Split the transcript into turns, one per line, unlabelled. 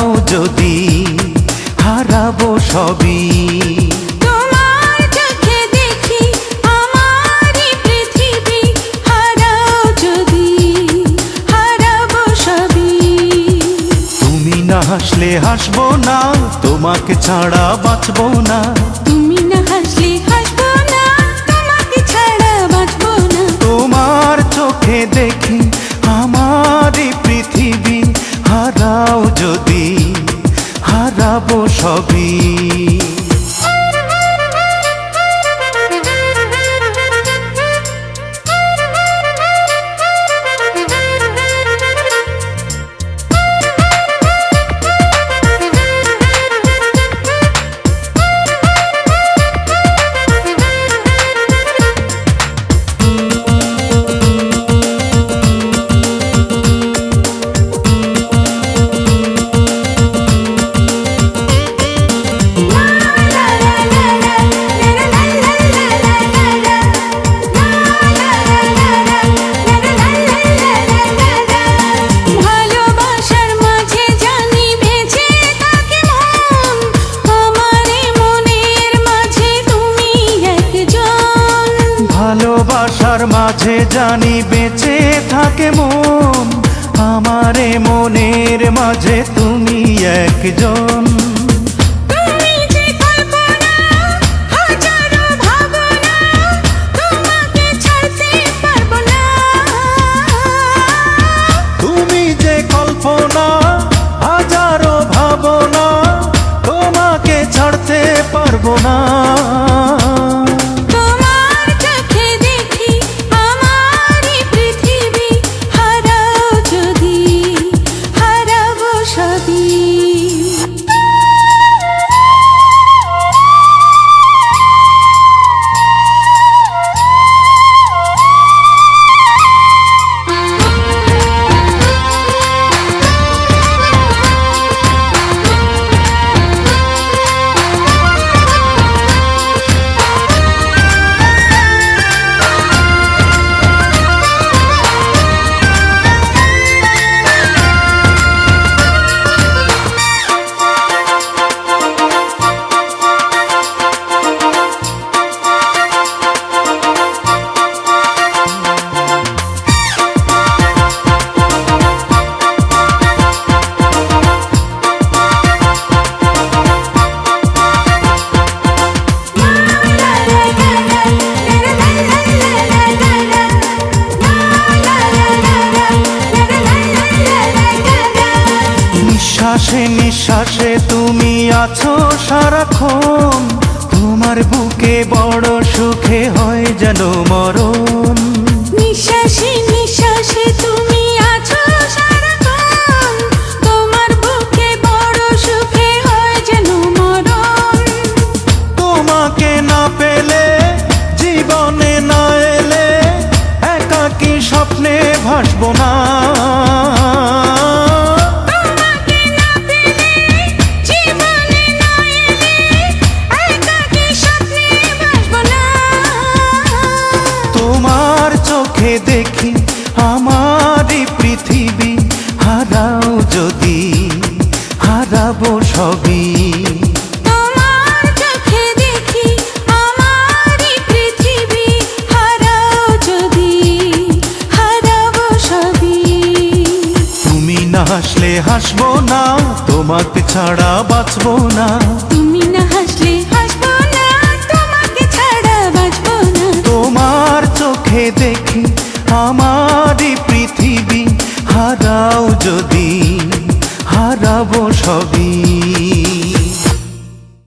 দাও যদি হারাবো সবই। হাসলে হাসবো না তোমাকে ছাড়া বাঁচবো না।
তুমি না হাসলে হাসবো না তোমাকে ছাড়া বাঁচবো না।
তোমার চোখে দেখি সবই
ভালোবাসার মাঝে জানি বেঁচে থাকে মন। আমারে মনের মাঝে তুমি একজন।
তুমি
যে কল্পনা হাজারো ভাবনা তোমাকে ছাড়তে পারব না।
নিঃশ্বাসে নিঃশ্বাসে তুমি আছো সারাক্ষণ। তোমার বুকে বড় সুখে হয় যেন মরণ।
নিঃশ্বাসে নিঃশ্বাসে তুমি আছো সারাক্ষণ। তোমার বুকে বড় সুখে হয় যেন মরণ।
তোমাকে না পেলে জীবনে না এলে একাকি স্বপ্নে ভাসবো না।
সবই। না হাসলে হাসবো না তোমাকে ছাড়া বাঁচবো না।
তুমি না হাসলে হাসবো না তোমাকে ছাড়া বাঁচবো না।
তোমার চোখে দেখি আমারই পৃথিবী হারাও যদি। হারাবো সবই।